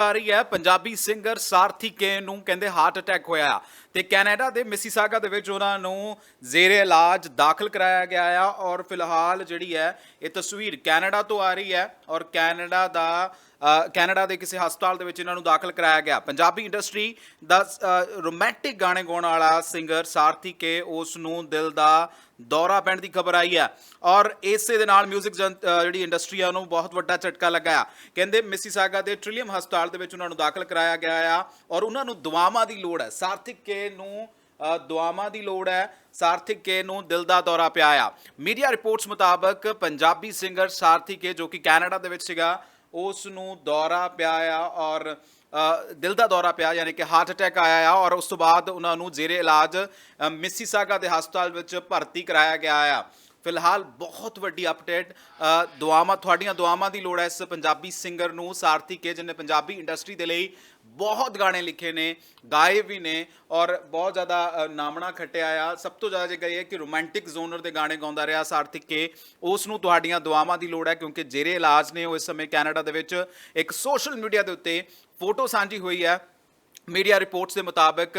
ਆ ਰਹੀ ਹੈ। ਪੰਜਾਬੀ ਸਿੰਗਰ ਸਾਰਥੀ ਕੇ ਨੂੰ ਕਹਿੰਦੇ ਹਾਰਟ ਅਟੈਕ ਹੋਇਆ ਤੇ ਕੈਨੇਡਾ ਦੇ ਮਿਸੀਸਾਗਾ ਦੇ ਵਿੱਚ ਉਹਨਾਂ ਨੂੰ ਜ਼ੇਰੇ ਇਲਾਜ ਦਾਖਲ ਕਰਾਇਆ ਗਿਆ ਆ ਔਰ ਫਿਲਹਾਲ ਜਿਹੜੀ ਹੈ ਇਹ ਤਸਵੀਰ ਕੈਨੇਡਾ ਤੋਂ ਆ ਰਹੀ ਹੈ ਔਰ ਕੈਨੇਡਾ ਦਾ ਕੈਨੇਡਾ ਦੇ ਕਿਸੇ ਹਸਪਤਾਲ ਦੇ ਵਿੱਚ ਇਹਨਾਂ ਨੂੰ ਦਾਖਲ ਕਰਾਇਆ ਗਿਆ। ਪੰਜਾਬੀ ਇੰਡਸਟਰੀ ਦਾ ਰੋਮਾਂਟਿਕ ਗਾਣੇ ਗਾਉਣ ਵਾਲਾ ਸਿੰਗਰ ਸਾਰਥੀ ਕੇ ਉਸ ਨੂੰ ਦਿਲ ਦਾ ਦੌਰਾ ਪੈਣ ਦੀ ਖਬਰ ਆਈ ਹੈ। ਔਰ ਇਸੇ ਦੇ ਨਾਲ 뮤직 ਜਿਹੜੀ ਇੰਡਸਟਰੀ ਆ, ਉਹਨੂੰ ਬਹੁਤ ਵੱਡਾ ਝਟਕਾ ਲੱਗਾ ਆ। ਕਹਿੰਦੇ ਮਿਸੀਸਾਗਾ ਦੇ ਟ੍ਰਿਲੀਅਮ ਹਸਪਤਾਲ ਦੇ ਵਿੱਚ ਉਹਨਾਂ ਨੂੰ ਦਾਖਲ ਕਰਾਇਆ ਗਿਆ ਆ ਔਰ ਉਹਨਾਂ ਨੂੰ ਦੁਆਵਾਂ ਦੀ ਲੋੜ ਹੈ। ਸਾਰਥਿਕ ਕੇ ਨੂੰ ਦੁਆਵਾਂ ਦੀ ਲੋੜ ਹੈ। ਸਾਰਥਿਕ ਕੇ ਨੂੰ ਦਿਲ ਦਾ ਦੌਰਾ ਪਿਆ ਆ। ਮੀਡੀਆ ਰਿਪੋਰਟਸ ਮੁਤਾਬਕ ਪੰਜਾਬੀ ਸਿੰਗਰ ਸਾਰਥਿਕ ਕੇ ਜੋ ਕਿ ਕੈਨੇਡਾ ਦੇ ਵਿੱਚ ਸੀਗਾ ਉਸ ਨੂੰ ਦੌਰਾ ਪਿਆ ਆ ਔਰ ਦਿਲ ਦਾ ਦੌਰਾ ਪਿਆ ਯਾਨੀ ਕਿ ਹਾਰਟ ਅਟੈਕ ਆਇਆ ਆ ਔਰ ਉਸ ਤੋਂ ਬਾਅਦ ਉਹਨਾਂ ਨੂੰ ਜ਼ੇਰੇ ਇਲਾਜ ਅ, ਮਿਸੀਸਾਗਾ ਦੇ ਹਸਪਤਾਲ ਵਿੱਚ ਭਰਤੀ ਕਰਾਇਆ ਗਿਆ ਆ। ਫਿਲਹਾਲ ਬਹੁਤ ਵੱਡੀ ਅਪਡੇਟ ਦੁਆਵਾਂ, ਤੁਹਾਡੀਆਂ ਦੁਆਵਾਂ ਦੀ ਲੋੜ ਹੈ ਇਸ ਪੰਜਾਬੀ ਸਿੰਗਰ ਨੂੰ, ਸਾਰਥੀ ਕੇ, ਜਿਹਨੇ ਪੰਜਾਬੀ ਇੰਡਸਟਰੀ ਦੇ ਲਈ ਬਹੁਤ ਗਾਣੇ ਲਿਖੇ ਨੇ, ਗਾਏ ਵੀ ਨੇ ਔਰ ਬਹੁਤ ਜ਼ਿਆਦਾ ਨਾਮਣਾ ਖੱਟਿਆ ਆ। ਸਭ ਤੋਂ ਜ਼ਿਆਦਾ ਜੇ ਕਹੀਏ ਕਿ ਰੋਮਾਂਟਿਕ ਜ਼ੋਨਰ ਦੇ ਗਾਣੇ ਗਾਉਂਦਾ ਰਿਹਾ ਸਾਰਥਿਕ ਕੇ, ਉਸ ਨੂੰ ਤੁਹਾਡੀਆਂ ਦੁਆਵਾਂ ਦੀ ਲੋੜ ਹੈ ਕਿਉਂਕਿ ਜੇਰੇ ਇਲਾਜ ਨੇ ਉਹ ਇਸ ਸਮੇਂ ਕੈਨੇਡਾ ਦੇ ਵਿੱਚ, ਇੱਕ ਸੋਸ਼ਲ ਮੀਡੀਆ ਦੇ ਉੱਤੇ ਫੋਟੋ ਸਾਂਝੀ ਹੋਈ ਹੈ। ਮੀਡੀਆ ਰਿਪੋਰਟਸ ਦੇ ਮੁਤਾਬਕ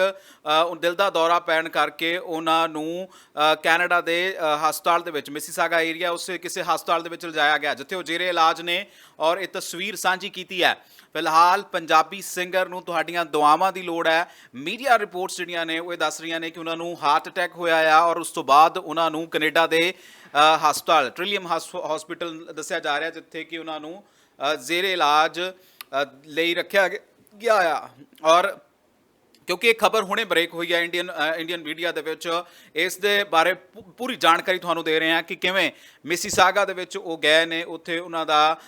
ਉਹ ਦਿਲ ਦਾ ਦੌਰਾ ਪੈਣ ਕਰਕੇ ਉਹਨਾਂ ਨੂੰ ਕੈਨੇਡਾ ਦੇ ਹਸਪਤਾਲ ਦੇ ਵਿੱਚ, ਮਿਸੀਸਾਗਾ ਏਰੀਆ, ਉਸੇ ਕਿਸੇ ਹਸਪਤਾਲ ਦੇ ਵਿੱਚ ਲਿਜਾਇਆ ਗਿਆ, ਜਿੱਥੇ ਉਹ ਜੇਰੇ ਇਲਾਜ ਨੇ ਔਰ ਇਹ ਤਸਵੀਰ ਸਾਂਝੀ ਕੀਤੀ ਹੈ। ਫਿਲਹਾਲ ਪੰਜਾਬੀ ਸਿੰਗਰ ਨੂੰ ਤੁਹਾਡੀਆਂ ਦੁਆਵਾਂ ਦੀ ਲੋੜ ਹੈ। ਮੀਡੀਆ ਰਿਪੋਰਟਸ ਜਿਹੜੀਆਂ ਨੇ, ਉਹ ਇਹ ਦੱਸ ਰਹੀਆਂ ਨੇ ਕਿ ਉਹਨਾਂ ਨੂੰ ਹਾਰਟ ਅਟੈਕ ਹੋਇਆ ਆ ਔਰ ਉਸ ਤੋਂ ਬਾਅਦ ਉਹਨਾਂ ਨੂੰ ਕੈਨੇਡਾ ਦੇ ਹਸਪਤਾਲ, ਟ੍ਰਿਲੀਅਮ ਹਸਪੀਟਲ ਦੱਸਿਆ ਜਾ ਰਿਹਾ, ਜਿੱਥੇ ਕਿ ਉਹਨਾਂ ਨੂੰ ਜ਼ੇਰੇ ਇਲਾਜ ਲਈ ਰੱਖਿਆ ਗਿਆ- ਗਿਆ ਆ। ਔਰ ਕਿਉਂਕਿ ਇਹ ਖਬਰ ਹੁਣੇ ਬ੍ਰੇਕ ਹੋਈ ਹੈ ਇੰਡੀਅਨ ਇੰਡੀਅਨ ਮੀਡੀਆ ਦੇ ਵਿੱਚ। ਇਸ ਦੇ ਬਾਰੇ ਪੂ- ਪੂਰੀ ਜਾਣਕਾਰੀ ਤੁਹਾਨੂੰ ਦੇ ਰਹੇ ਹਾਂ ਕਿ ਕਿਵੇਂ ਮਿਸੀਸਾਗਾ ਦੇ ਵਿੱਚ ਉਹ ਗਏ ਨੇ। ਉੱਥੇ ਉਹਨਾਂ ਦਾ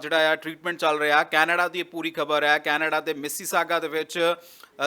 ਜਿਹੜਾ ਆ ਟ੍ਰੀਟਮੈਂਟ ਚੱਲ ਰਿਹਾ। ਕੈਨੇਡਾ ਦੀ ਪੂਰੀ ਖਬਰ ਹੈ। ਕੈਨੇਡਾ ਦੇ ਮਿਸੀਸਾਗਾ ਦੇ ਵਿੱਚ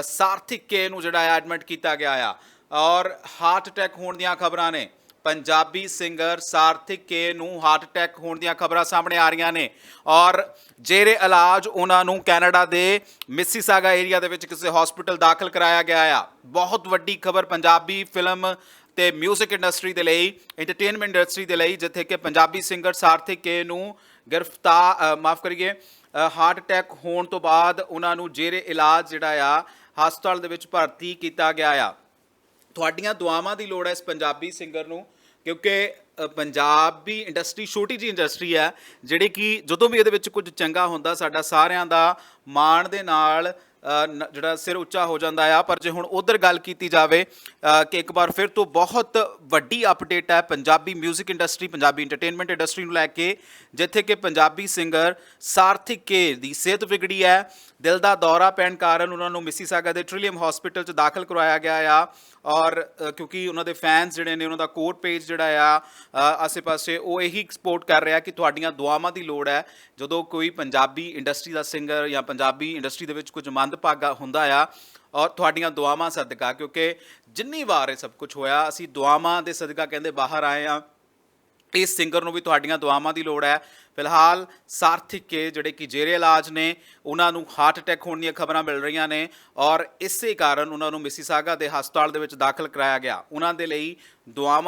ਸਾਰਥਿਕ ਕੇ ਨੂੰ ਜਿਹੜਾ ਆ ਐਡਮਿਟ ਕੀਤਾ ਗਿਆ ਆ। ਔਰ ਹਾਰਟ ਅਟੈਕ ਹੋਣ ਦੀਆਂ ਖਬਰਾਂ ਨੇ। ਪੰਜਾਬੀ ਸਿੰਗਰ ਸਾਰਥਿਕ ਕੇ ਨੂੰ ਹਾਰਟ ਅਟੈਕ ਹੋਣ ਦੀਆਂ ਖਬਰਾਂ ਸਾਹਮਣੇ ਆ ਰਹੀਆਂ ਨੇ। ਔਰ ਜੇਰੇ ਇਲਾਜ ਉਹਨਾਂ ਨੂੰ ਕੈਨੇਡਾ ਦੇ ਮਿਸੀਸਾਗਾ ਏਰੀਆ ਦੇ ਵਿੱਚ ਕਿਸੇ ਹਸਪੀਟਲ ਦਾਖਲ ਕਰਾਇਆ ਗਿਆ ਆ। ਬਹੁਤ ਵੱਡੀ ਖਬਰ ਪੰਜਾਬੀ ਫਿਲਮ ਤੇ 뮤직 ਇੰਡਸਟਰੀ ਦੇ ਲਈ ਐਂਟਰਟੇਨਮੈਂਟ ਇੰਡਸਟਰੀ ਦੇ ਲਈ, ਜਿੱਥੇ ਕਿ ਪੰਜਾਬੀ ਸਿੰਗਰ ਸਾਰਥਿਕ ਕੇ ਨੂੰ ਗ੍ਰਿਫਤਾਰ ਮਾਫ ਕਰੀਏ ਹਾਰਟ ਅਟੈਕ ਹੋਣ ਤੋਂ ਬਾਅਦ ਉਹਨਾਂ ਨੂੰ ਜੇਰੇ ਇਲਾਜ ਜਿਹੜਾ ਆ, ਹਸਪਤਾਲ ਦੇ ਵਿੱਚ ਭਰਤੀ ਕੀਤਾ ਗਿਆ ਆ। ਤੁਹਾਡੀਆਂ ਦੁਆਵਾਂ ਦੀ ਲੋੜ ਹੈ ਇਸ ਪੰਜਾਬੀ ਸਿੰਗਰ ਨੂੰ ਕਿਉਂਕਿ ਅ, ਪੰਜਾਬੀ ਇੰਡਸਟਰੀ ਛੋਟੀ ਜੀ ਇੰਡਸਟਰੀ ਹੈ ਜਿਹੜੀ ਕਿ ਜਦੋਂ ਵੀ ਇਹਦੇ ਵਿੱਚ ਕੁਝ ਚੰਗਾ ਹੁੰਦਾ ਸਾਡਾ ਸਾਰਿਆਂ ਦਾ ਮਾਣ ਦੇ ਨਾਲ ਜਿਹੜਾ ਸਿਰ ਉੱਚਾ ਹੋ ਜਾਂਦਾ ਆ। ਪਰ ਜੇ ਹੁਣ ਉਧਰ ਗੱਲ ਕੀਤੀ ਜਾਵੇ ਕਿ ਇੱਕ ਵਾਰ ਫਿਰ ਤੋਂ ਬਹੁਤ ਵੱਡੀ ਅਪਡੇਟ ਹੈ Punjabi 뮤직 industry Punjabi entertainment industry ਨੂੰ ਲੈ ਕੇ ਜਿੱਥੇ ਕਿ ਪੰਜਾਬੀ ਸਿੰਗਰ ਸਾਰਥਿਕ ਕੇ ਦੀ ਸਿਹਤ ਵਿਗੜੀ ਹੈ ਦਿਲ ਦਾ ਦੌਰਾ ਪੈਣ ਕਾਰਨ ਉਹਨਾਂ ਨੂੰ ਮਿਸੀਸਾਗਾ ਦੇ ਟ੍ਰਿਲੀਅਮ ਹਸਪੀਟਲ 'ਚ ਦਾਖਲ ਕਰਵਾਇਆ ਗਿਆ ਆ ਔਰ ਕਿਉਂਕਿ ਉਹਨਾਂ ਦੇ ਫੈਨਸ ਜਿਹੜੇ ਨੇ, ਉਹਨਾਂ ਦਾ ਕੋਰਟ ਪੇਜ ਜਿਹੜਾ ਆ ਆਸੇ-ਪਾਸੇ ਉਹ ਇਹੀ ਸਪੋਰਟ ਕਰ ਰਿਹਾ ਕਿ ਤੁਹਾਡੀਆਂ ਦੁਆਵਾਂ ਦੀ ਲੋੜ ਹੈ। ਜਦੋਂ ਕੋਈ ਪੰਜਾਬੀ ਇੰਡਸਟਰੀ ਦਾ ਸਿੰਗਰ ਜਾਂ ਪੰਜਾਬੀ ਇੰਡਸਟਰੀ ਦੇ ਵਿੱਚ ਕੁਝ ਮੰਦਭਾਗਾ ਹੁੰਦਾ ਆ, ਔਰ ਤੁਹਾਡੀਆਂ ਦੁਆਵਾਂ ਸਦਕਾ, ਕਿਉਂਕਿ ਜਿੰਨੀ ਵਾਰ ਇਹ ਸਭ ਕੁਝ ਹੋਇਆ, ਅਸੀਂ ਦੁਆਵਾਂ ਦੇ ਸਦਕਾ ਕਹਿੰਦੇ ਬਾਹਰ ਆਏ ਆ। ਇਸ ਸਿੰਗਰ ਨੂੰ ਵੀ ਤੁਹਾਡੀਆਂ ਦੁਆਵਾਂ ਦੀ ਲੋੜ ਹੈ। ਫਿਲਹਾਲ ਸਾਰਥਿਕ ਕੇ ਜਿਹੜੇ ਕਿ ਜੇਰੇ ਇਲਾਜ ਨੇ, ਉਹਨਾਂ ਨੂੰ ਹਾਰਟ ਅਟੈਕ ਹੋਣ ਦੀਆਂ ਖਬਰਾਂ ਮਿਲ ਰਹੀਆਂ ਨੇ ਔਰ ਇਸੇ ਕਾਰਨ ਉਹਨਾਂ ਨੂੰ ਮਿਸੀਸਾਗਾ ਦੇ ਹਸਪਤਾਲ ਦੇ ਵਿੱਚ ਦਾਖਲ ਕਰਾਇਆ ਗਿਆ। ਉਹਨਾਂ ਦੇ ਲਈ ਦੁਆਵਾਂ